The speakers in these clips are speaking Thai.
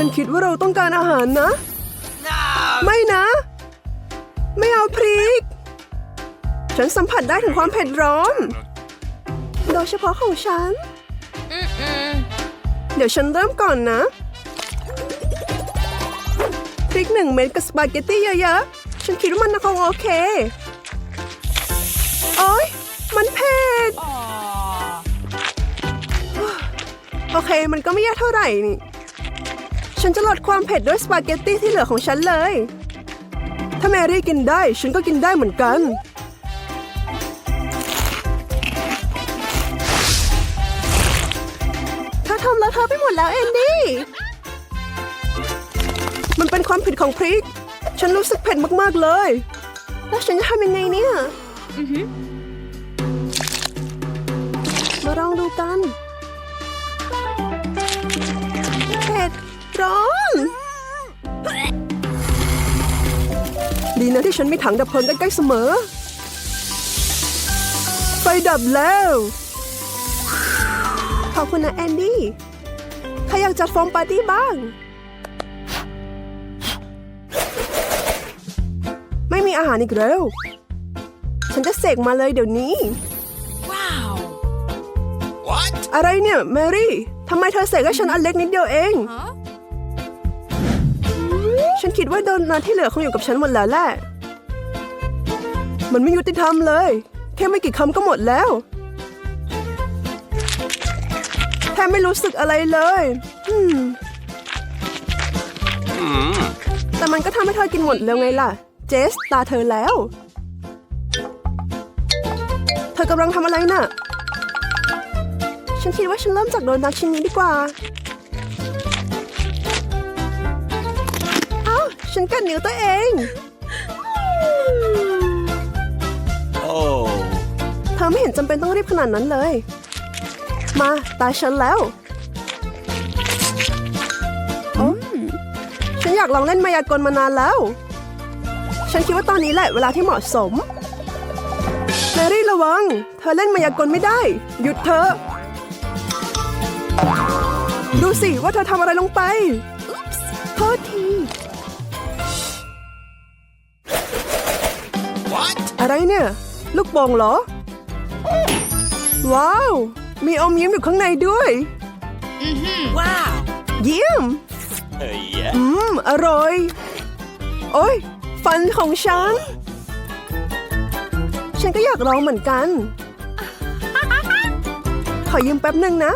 ฉันคิดว่าเราต้องการอาหารนะไม่นะ ไม่เอาพริก ฉันสัมผัสได้ถึงความเผ็ดร้อน โดยเฉพาะของฉัน เดี๋ยวฉันเริ่มก่อนนะ พริกหนึ่งเม็ดกับสปาเกตตี้เยอะๆ ฉันคิดว่ามันคงโอเค โอ๊ย มันเผ็ด โอเค มันก็ไม่ยากเท่าไหร่นี่ ฉันจะลดความเผ็ดด้วยสปาเกตตี้ที่เหลือของฉันเลย ถ้าแมรี่กินได้ ฉันก็กินได้เหมือนกัน เธอทำแล้วเธอไปหมดแล้วเอนดี้ มันเป็นความผิดของพริก ฉันรู้สึกเผ็ดมาก ๆ เลย แล้วฉันจะทำยังไงเนี่ย มาลองดูกัน ดร้อนดีนะที่ฉันมีถังดับเพลิงใกล้ๆเสมอ ไฟดับแล้ว ขอบคุณนะแอนดี้ ใครอยากจัดโฟมปาร์ตี้บ้าง ไม่มีอาหารอีกแล้ว ฉันจะเสกมาเลยเดี๋ยวนี้ What? อะไรเนี่ย แมรี่ ทำไมเธอเสกให้ฉันอันเล็กนิดเดียวเองฉัน คิดว่าโดนัทที่เหลือคงอยู่กับฉันหมดแล้วแหละ มันไม่ยุติธรรมเลย แค่ไม่กี่คำก็หมดแล้วแทบไม่รู้สึกอะไรเลยแต่มันก็ทำให้เธอกินหมดแล้วไงล่ะ เจสตาเธอแล้ว เธอกำลังทำอะไรน่ะ ฉันคิดว่าฉันเริ่มจากโดนัทชิ้นนี้ดีกว่า ฉันกัดนิ้วตัวเอง Oh. เธอไม่เห็นจำเป็นต้องรีบขนาดนั้นเลย มาตาฉันแล้ว ฉันอยากลองเล่นมายากลมานานแล้ว ฉันคิดว่าตอนนี้แหละเวลาที่เหมาะสมแมรี่ระวัง เธอเล่นมายากลไม่ได้ หยุดเธอะดูสิว่าเธอทำอะไรลงไป โทษที อะไรเนี่ย ลูกโป่งเหรอ ว้าว มีอมยิ้มอยู่ข้างในด้วย Wow. เยี่ยม Uh, yeah. อืม อร่อย โอ้ยฟันของฉัน ฉันก็อยากลองเหมือนกัน ขอยืมแป๊บหนึ่งนะ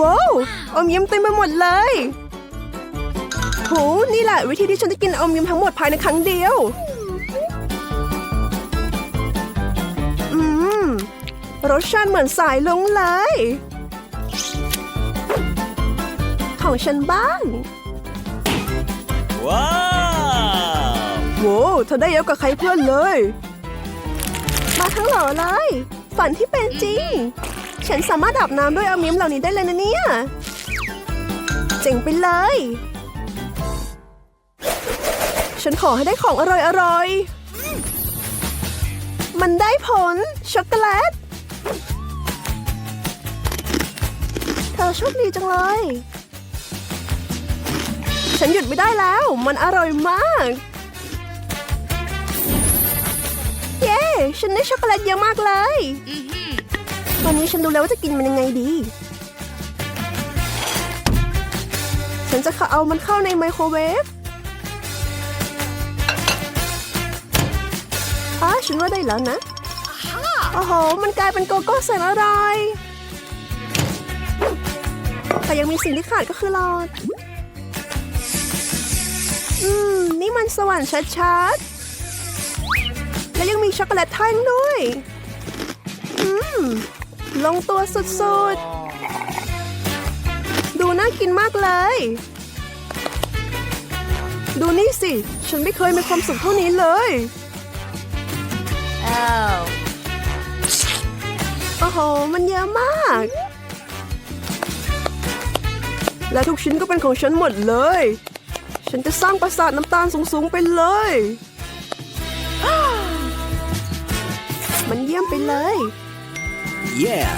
ว้าว อมยิ้มเต็มไปหมดเลยโหนี่แหละวิธีที่ฉันจะกินอมยิ้มทั้งหมดภายในครั้งเดียว รสชาติเหมือนสายลุงเลย ของฉันบ้าง Wow. โว้เธอได้เยอะกว่าใครเพื่อนเลย มาทั้งหล่อเลย ฝันที่เป็นจริง ฉันสามารถอาบน้ำด้วยเอามิ้มเหล่านี้ได้เลยนะเนี่ย เจ๋งไปเลย ฉันขอให้ได้ของอร่อยๆมันได้ผล ช็อกโกแลต เธอโชคดีจังเลย ฉันหยุดไม่ได้แล้ว มันอร่อยมาก เย้ ฉันได้ช็อกโกแลตเยอะมากเลย ตอนนี้ฉันรู้แล้วว่าจะกินมันยังไงดี ฉันจะเอามันเข้าในไมโครเวฟอะฉันว่าได้แล้วนะ อ้โห มันกลายเป็นโกโก้แสนอร่อย แต่ยังมีสิ่งที่ขาดก็คือหลอด อืม นี่มันสวรรค์ชัดๆ และยังมีช็อกโกแลตแท่งด้วย อืม ลงตัวสุดๆ ดูน่ากินมากเลย ดูนี่สิ ฉันไม่เคยมีความสุขเท่านี้เลย Oh. โอ้โห มันเยอะมาก และทุกชิ้นก็เป็นของฉันหมดเลย ฉันจะสร้างปราสาทน้ำตาลสูงๆไปเลย มันเยี่ยมไปเลย Yeah.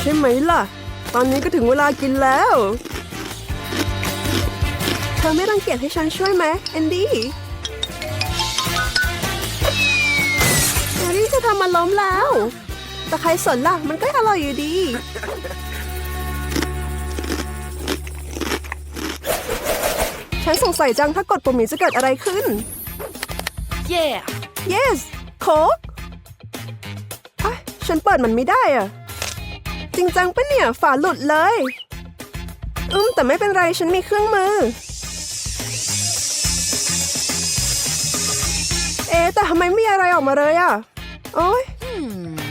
ใช่ไหมล่ะ ตอนนี้ก็ถึงเวลากินแล้ว เธอไม่รังเกียจให้ฉันช่วยไหมแอนดี้แอนดี้จะทำมันล้มแล้ว แต่ใครสนล่ะ มันก็อร่อยอยู่ดี ฉันสงสัยจังถ้ากดปุ่มนี้จะเกิดอะไรขึ้น Yeah. yes โค้กอะฉันเปิดมันไม่ได้อะจริงจังปะเนี่ยฝาหลุดเลย อืมแต่ไม่เป็นไรฉันมีเครื่องมือ เอ๊ะแต่ทำไมไม่มีอะไรออกมาเลยอะ โอ๊ยฉัน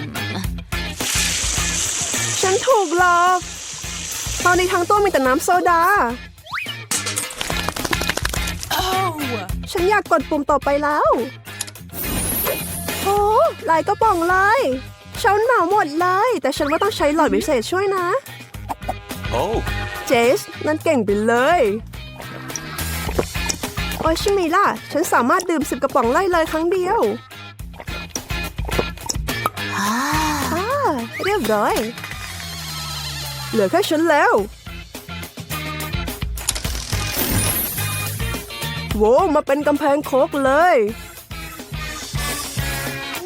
ถูกหลอก ตอนนี้ทั้งตัวมีแต่น้ำโซดา Oh. ฉันอยากกดปุ่มต่อไปแล้วโอ้หลายกระป๋องเลยฉันเหมาหมดเลย แต่ฉันว่าต้องใช้หลอดพิเศษช่วยนะ Oh. เจส นั่นเก่งไปเลย โอ้ยชิมิล่ะ ฉันสามารถดื่มสิบกระป๋องไล่เลยครั้งเดียวอ่าเรียบร้อย เหลือแค่ฉันแล้วโว้มาเป็นกำแพงโคกเลย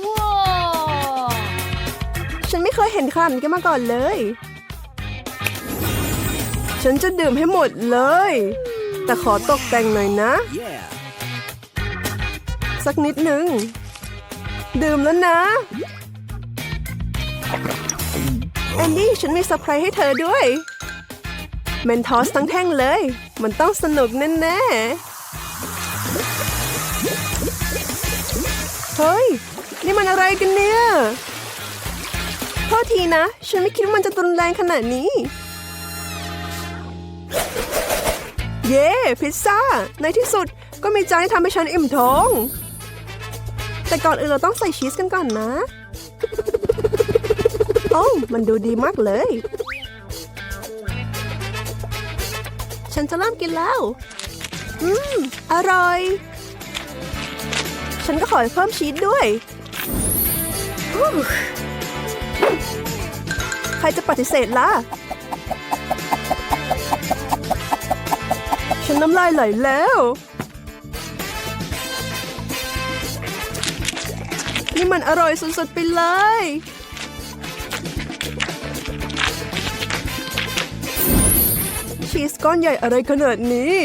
Whoa. ฉันไม่เคยเห็นขนาดนี้กันมาก่อนเลย ฉันจะดื่มให้หมดเลย แต่ขอตกแต่งหน่อยนะ Yeah. สักนิดหนึ่งดื่มแล้วนะ แอนดี้ฉันมีเซอร์ไพรส์ให้เธอด้วยเมนทอสทั้งแท่งเลย มันต้องสนุกแน่ๆ เฮ้ย นี่มันอะไรกันเนี่ยโทษทีนะ ฉันไม่คิดว่ามันจะรุนแรงขนาดนี้ เย้ พิซซ่า ในที่สุดก็มีจานที่ทำให้ฉันอิ่มท้อง แต่ก่อนอื่นเราต้องใส่ชีสกันก่อนนะ โอ้มันดูดีมากเลย ฉันจะเริ่มกินแล้ว อืม อร่อย ฉันก็ขอเพิ่มชีสด้วย ใครจะปฏิเสธล่ะ ฉันน้ำลายไหลแล้วนี่มันอร่อยสุดๆไปเลย ชีสก้อนใหญ่อะไรขนาดนี้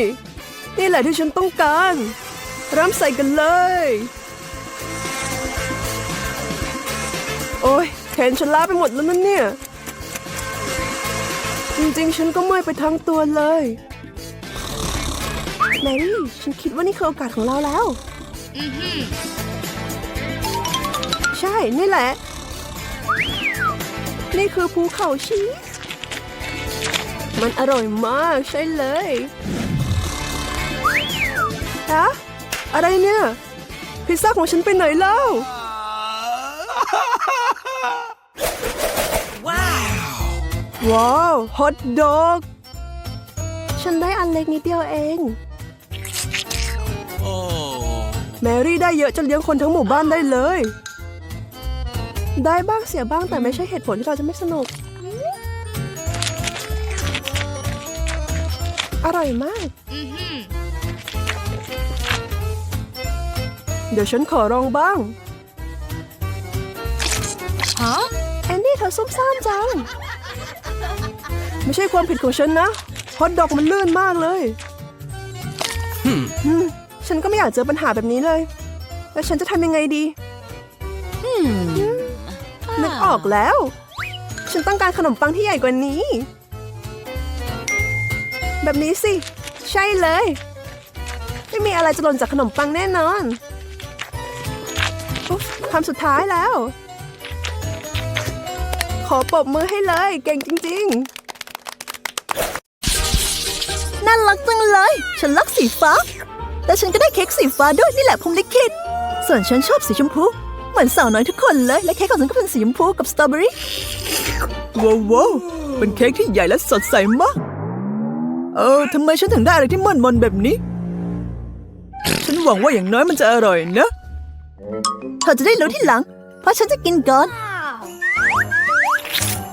นี่แหละที่ฉันต้องการเริ่มใส่กันเลย โอ้ยแขนฉันล้าไปหมดแล้วนั่นเนี่ย จริงๆ ฉันก็เมื่อยไปทั้งตัวเลยแมรี่ฉันคิดว่านี่คือโอกาสของเราแล้ว Mm-hmm. ใช่ นี่แหละ นี่คือภูเขาชีส มันอร่อยมากใช่เลยฮะอะไรเนี่ย พิซซ่าของฉันไปไหนแล้ว Wow. ว้าวฮอทดอกฉันได้อันเล็กนิดเดียวเอง Oh. แมรี่ได้เยอะจนเลี้ยงคนทั้งหมู่บ้านได้เลย ได้บ้างเสียบ้างแต่ไม่ใช่เหตุผลที่เราจะไม่สนุก อร่อยมาก Mm-hmm. เดี๋ยวฉันขอลองบ้าง Huh? แอนดี้เธอซุ่มซ่ามจัง ไม่ใช่ความผิดของฉันนะฮอตดอกมันลื่นมากเลย Hmm. อืมฉันก็ไม่อยากเจอปัญหาแบบนี้เลย แล้วฉันจะทำยังไงดีนึกออกแล้ว ฉันต้องการขนมปังที่ใหญ่กว่านี้ แบบนี้สิ ใช่เลย ไม่มีอะไรจะหล่นจากขนมปังแน่นอนอุ๊ฟคำสุดท้ายแล้ว ขอปรบมือให้เลย เก่งจริง ๆ น่ารักจังเลย ฉันรักสีฟ้า แต่ฉันก็ได้เค้กสีฟ้าด้วยนี่แหละพรมลิขิตส่วนฉันชอบสีชมพูเหมือนสาวน้อยทุกคนเลย และเค้กของฉันก็เป็นสีชมพูกับสตรอเบอรี่ว้าวว้าวเป็นเค้กที่ใหญ่และสดใสมาก เออทำไมฉันถึงได้อะไรที่มันมนแบบนี้ ฉันหวังว่าอย่างน้อยมันจะอร่อยนะเธอจะได้รู้ที่หลัง เพราะฉันจะกินก่อน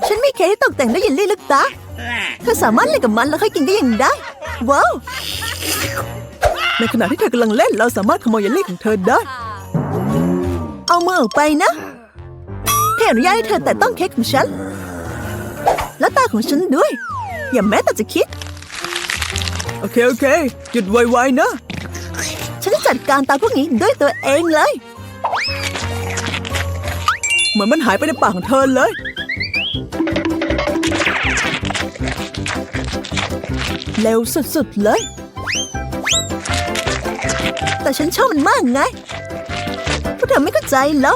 ฉันมีเค้กที่ตกแต่งด้วยเยลลี่ลูกตาเธอสามารถเล่นกับมันแล้วค่อยกินก็ยังได้ ว้าว ในขณะที่เธอกำลังเล่นเราสามารถขโมยเยลลี่ของเธอได้ เอามือออกไปนะแค่อนุญาตให้เธอแต่ต้องเค้กของฉัน และตาของฉันด้วย อย่าแม้แต่จะคิด โอเค โอเค หยุดไวๆนะ ฉันจะจัดการตาพวกนี้ด้วยตัวเองเลย เหมือนมันหายไปในปากของเธอเลย เร็วสุดๆเลย แต่ฉันชอบมันมากไงพวกเธอไม่เข้าใจเหรอ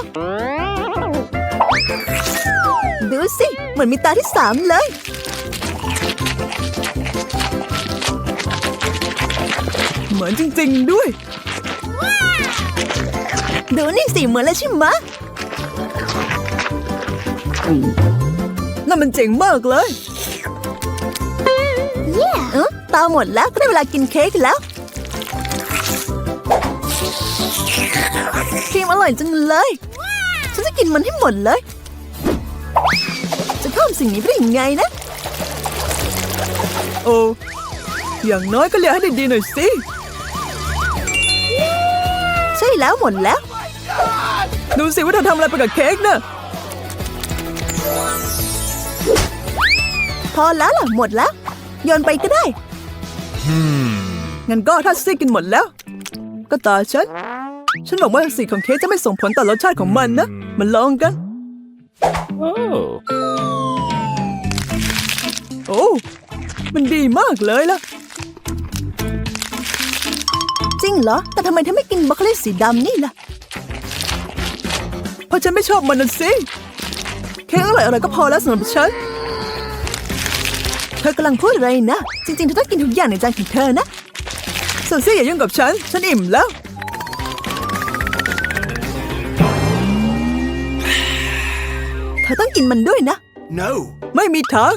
ดูสิ เหมือนมีตาที่สามเลย เหมือนจริง ๆ ด้วย ดูนี่สิเหมือนเลยใช่ไหมะนั่นมันเจ๋งมากเลยเออตาหมดแล้วก็ได้เวลากินเค้กแล้วครีมอร่อยจังเลย ฉันจะกินมันให้หมดเลย จะเพิ่มสิ่งนี้ไปได้ยังไงนะ โอ้อย่างน้อยก็เลี้ยงให้ดีๆหน่อยสิใช่ แล้วหมดแล้ว ดูสิว่าเธอทำอะไรไปกับเค้กน่ะพอแล้วล่ะหมดแล้วโยนไปก็ได้งั้นก็ถ้าซี่กินหมดแล้ว ก็ตาฉัน ฉันบอกว่าสีของเค้กจะไม่ส่งผลต่อรสชาติของมันนะ มันลองกัน Oh. โอ้ มันดีมากเลยล่ะ งเหรอ แต่ทำไมเธอไม่กินบรอกโคลีสีดำนี่ล่ะ เพราะฉันไม่ชอบมันน่ะสิเค้กอร่อยอะไรก็พอแล้วสำหรับฉัน เธอกำลังพูดอะไรนะ จริงๆ เธอต้องกินทุกอย่างในจานของเธอนะส่วนซี่อย่ายุ่งกับฉัน ฉันอิ่มแล้ว เธอต้องกินมันด้วยนะ No. ไม่มีทาง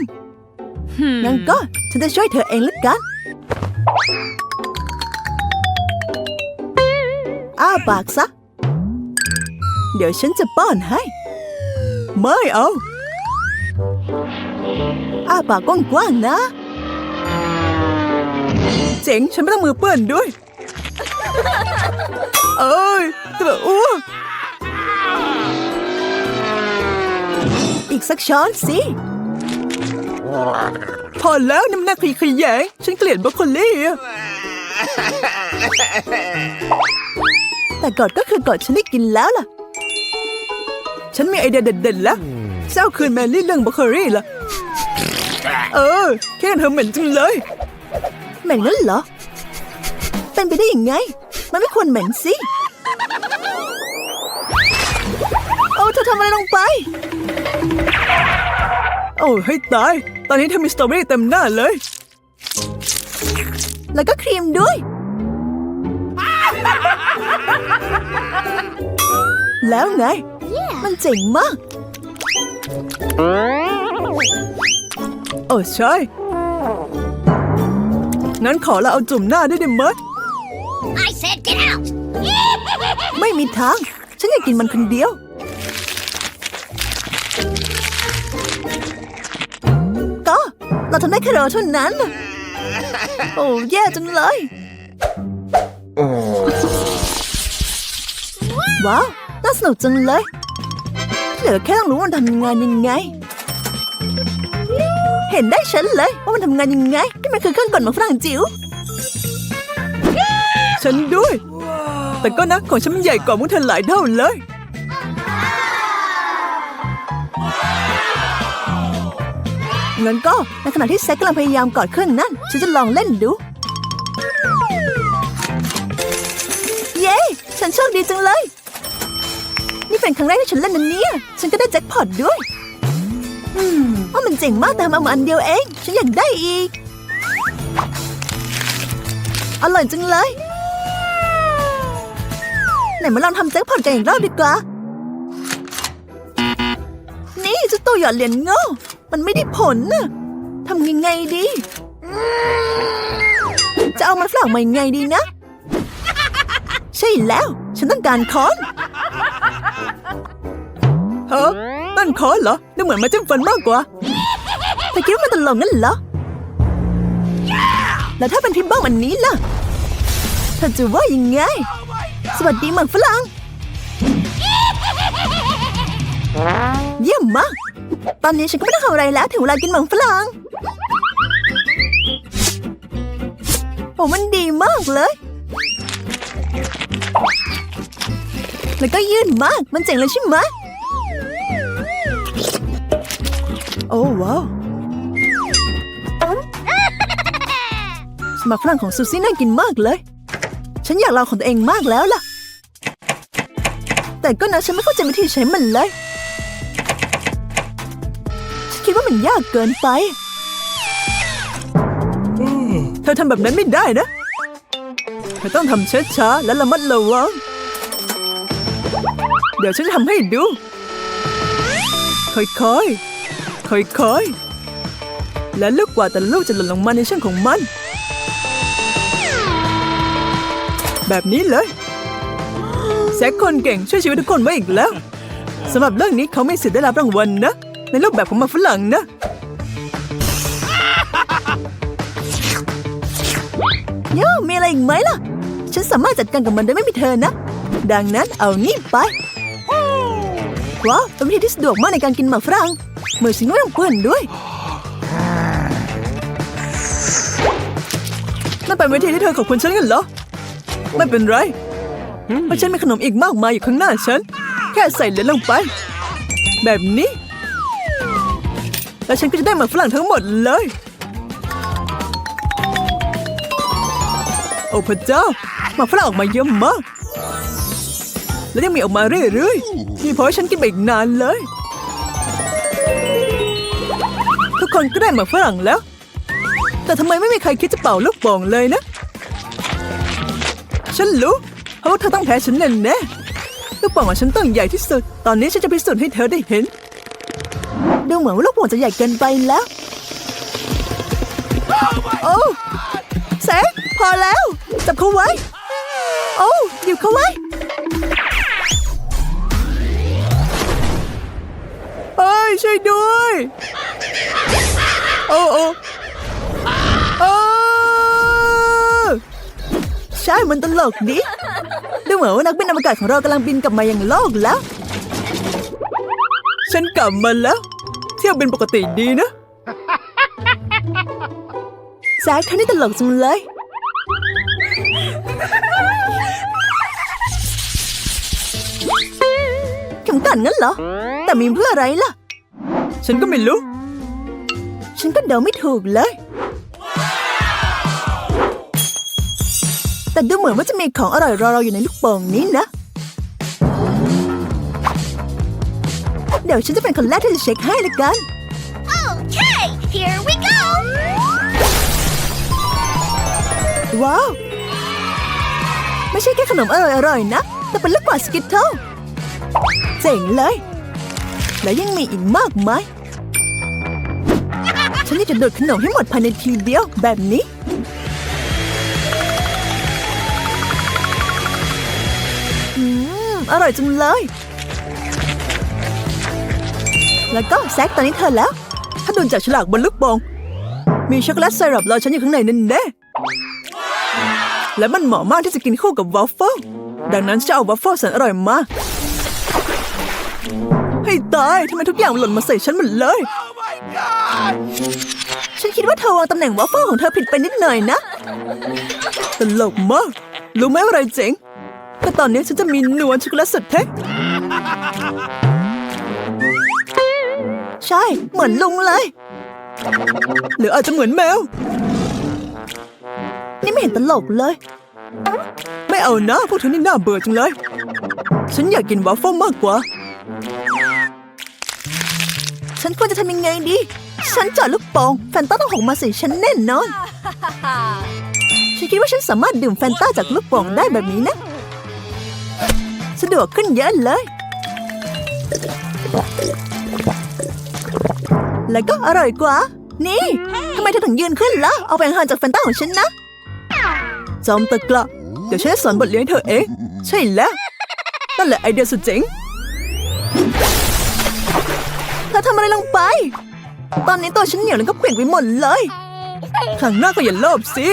งั้นก็ฉันจะช่วยเธอเองละกัน อ้าปากซะ เดี๋ยวฉันจะป้อนให้ ไม่เอา อ้าปากกว้างๆนะ เจ๋ง ฉันไม่ต้องมือเปื้อนด้วย เอ้ยตัวอ้วกอีกสักช้อนสิ พอแล้วนี่มันน่าขยขยแยงฉันเกลียดบรอกโคลี่ แต่กอดก็คือกอดฉันได้กินแล้วล่ะ ฉันมีไอเดียเด็ดๆแล้วจะเอาคืนแมรี่เรื่องบรอกโคลี่ล่ะ เออ แค่เธอเหม็นจังเลย เหม็นนั่นเหรอ เป็นไปได้ยังไง มันไม่ควรเหม็นสิ โอ้เธอทำอะไรลงไป โอ้ให้ตาย ตอนนี้เธอมีสตรอเบอรี่เต็มหน้าเลย แล้วก็ครีมด้วย แล้วไง มันเจ๋งมาก โอ้ใช่ งั้นขอเราเอาจุ่มหน้าได้ไหม I said get out ไม่มีทาง ฉันอยากกินมันคนเดียว ก็ เราทำได้แค่เราเท่านั้นน่ะโอ้แย่จังเลย ว้าวน่าสนุกจังเลย เหลือแค่ต้องรู้ว่ามันทำงานยังไง เห็นได้ฉันเลย ว่ามันทำงานยังไงนี่มันคือเครื่องกดหมากฝรั่งจิ๋วฉันด้วย แต่ก็นะของฉันมันใหญ่กว่าพวกเธอหลายเท่าเลยงั้นก็ในขณะที่แซกกำลังพยายามกอดเครื่องนั้น ฉันจะลองเล่นดู เย้ ฉันโชคดีจังเลย เป็นครั้งแรกที่ฉันเล่นนันเนี่ย ฉันก็ได้แจ็คพอตด้วยอืมว่ามันเจ๋งมากแต่ทำเอามาอันเดียวเอง ฉันอยากได้อีก อร่อยจังเลย ไหนมาลองทำแจ็คพอตกันอีกรอบดีกว่า นี่เจ้าตัวหยอดเหรียญโง่มันไม่ได้ผลน่ะทำยังไงดี จะเอามันฝรั่งมายังไงดีนะ ใช่แล้ว ฉันต้องการคอน ฮะนั่นค้อเหรอดูเหมือนมาจิ้มฟันมากกว่าเธอคิดว่ามันตลกงั้นเหรอ แล้วถ้าเป็นพิมพ์บ้างวันนี้ล่ะเธอจะว่ายังไง สวัสดีหมังฝรั่งเยี่ยมมาก ตอนนี้ฉันก็ไม่ต้องทำอะไรแล้วถึงเวลากินหมังฝรั่งโอ้มันดีมากเลย แล้วก็ยืดมาก มันเจ๋งเลยใช่ไหมโอ้ว้าวสมัครฝรั่งของซูซี่น่ากินมากเลย ฉันอยากลองของตัวเองมากแล้วล่ะ แต่ก็นะฉันไม่เข้าใจวิธีใช้มันเลย ฉันคิดว่ามันยากเกินไป เธอทำแบบนั้นไม่ได้นะ เธอต้องทำช้าๆและระมัดระวัง เดี๋ยวฉันจะทำให้ดู ค่อยๆ ค่อยๆ และลูกกว่าแต่ลูกจะหล่นลงมาในช่องของมัน แบบนี้เลยแซคคนเก่งช่วยชีวิตทุกคนไว้อีกแล้วสำหรับเรื่องนี้เขาไม่สิทธิ์ได้รับรางวัลนะ ในรูปแบบของมาฝรั่งนะ โย่มีอะไรอีกไหมล่ะ ฉันสามารถจัดการกับมันโดยไม่มีเธอนะ ดังนั้นเอานี่ไป ว้าวเป็นวิธีที่สะดวกมากในการกินหมากฝรั่งมือฉันไม่ต้องเปื้อนด้วยนั่นเป็นวิธีที่เธอขอบคุณฉันกันเหรอ ไม่เป็นไรเพราะฉันมีขนมอีกมากมายอยู่ข้างหน้าฉัน แค่ใส่เหรียญลงไป แบบนี้ แล้วฉันก็จะได้หมากฝรั่งทั้งหมดเลย โอ้พระเจ้าหมากฝรั่งออกมาเยอะมาก แล้วยังมีออกมาเรื่อยๆนี่พราะว่าฉันกินไปอีกนานเลย ทุกคนก็ได้หมากฝรั่งแล้ว แต่ทำไมไม่มีใครคิดจะเป่าลูกโป่งเลยนะ ฉันรู้เพราะว่าเธอต้องแพ้ฉันแน่แน่ลูกโป่งของฉันต้องใหญ่ที่สุด ตอนนี้ฉันจะพิสูจน์ให้เธอได้เห็น ดูเหมือนว่าลูกโป่งจะใหญ่เกินไปแล้ว โอ้แสงพอแล้ว จับเขาไว้ โอ้หยิบเขาไว้ ช่วยด้วยโอ้โอ้ใช่มันตลกดิดูเหมือนว่านักบินอวกาศของเรากำลังบินกลับมายังโลกแล้ว ฉันกลับมาแล้ว เที่ยวบินปกติดีนะแซคเธอนี่ตลกจังเลย เข็มกัดงั้นเหรอ แต่มีเพื่ออะไรล่ะ ฉันก็ไม่รู้ ฉันก็เดาไม่ถูกเลย แต่ดูเหมือนว่าจะมีของอร่อยรอเราอยู่ในลูกโป่งนี้นะ เดี๋ยวฉันจะเป็นคนแรกที่จะเช็คให้ละกัน Okay, here we go. ว้าว ไม่ใช่แค่ขนมอร่อยๆนะ แต่เป็นลูกกวาดสกิทเทิลเจ๋งเลย และยังมีอีกมากมายฉั นอยากจะดูดขนมให้หมดภายในทีเดียวแบบนี้ อืม อร่อยจังเลย แล้วก็แซกตอนนี้เธอแล้ว ถ้าดูจากฉลากบนลูกโป่งมีช็อกโกแลตไซรัปรอฉันอยู่ข้างในนั่นแน่และมันเหมาะมากที่จะกินคู่กับวอฟเฟิลดังนั้นฉันจะเอาวอฟเฟิลแสนอร่อยมาให้ตายทำไมทุกอย่างหล่นมาใส่ฉันหมดเลย ฉันคิดว่าเธอวางตำแหน่งวอฟเฟิลของเธอผิดไปนิดหน่อยนะตลกมากรู้ไหมว่าอะไรเจ๋งก็ตอนนี้ฉันจะมีนวลช็อกโกแลตสุดเท่ใช่ เหมือนลุงเลย หรืออาจจะเหมือนแมว นี่ไม่เห็นตลกเลย ไม่เอานะพวกเธอนี่น่าเบื่อจังเลย ฉันอยากกินวาฟเฟิลมากกว่า ฉันควรจะทำยังไงดี ฉันเจอดลูกโป่งแฟนต้าต้องหกมาใส่ฉันแน่นอน ฉันคิดว่าฉันสามารถดื่มแฟนต้าจากลูกโป่งได้แบบนี้นะ สะดวกขึ้นเยอะเลย แล้วก็อร่อยกว่า นี่ทำไมเธอถึงยืนขึ้นล่ะ เอาไปห่างจากแฟนต้าของฉันนะ จอมตะกละเดี๋ยวฉันจะสอนบทเรียนให้เธอเอง ใช่แล้ว นั่นแหละไอเดียสุดเจ๋งเธอทำอะไรลงไป ตอนนี้ตัวฉันเหนียวแล้วก็เปลี่ยนไปหมดเลย ครั้งหน้าก็อย่าโลภสิ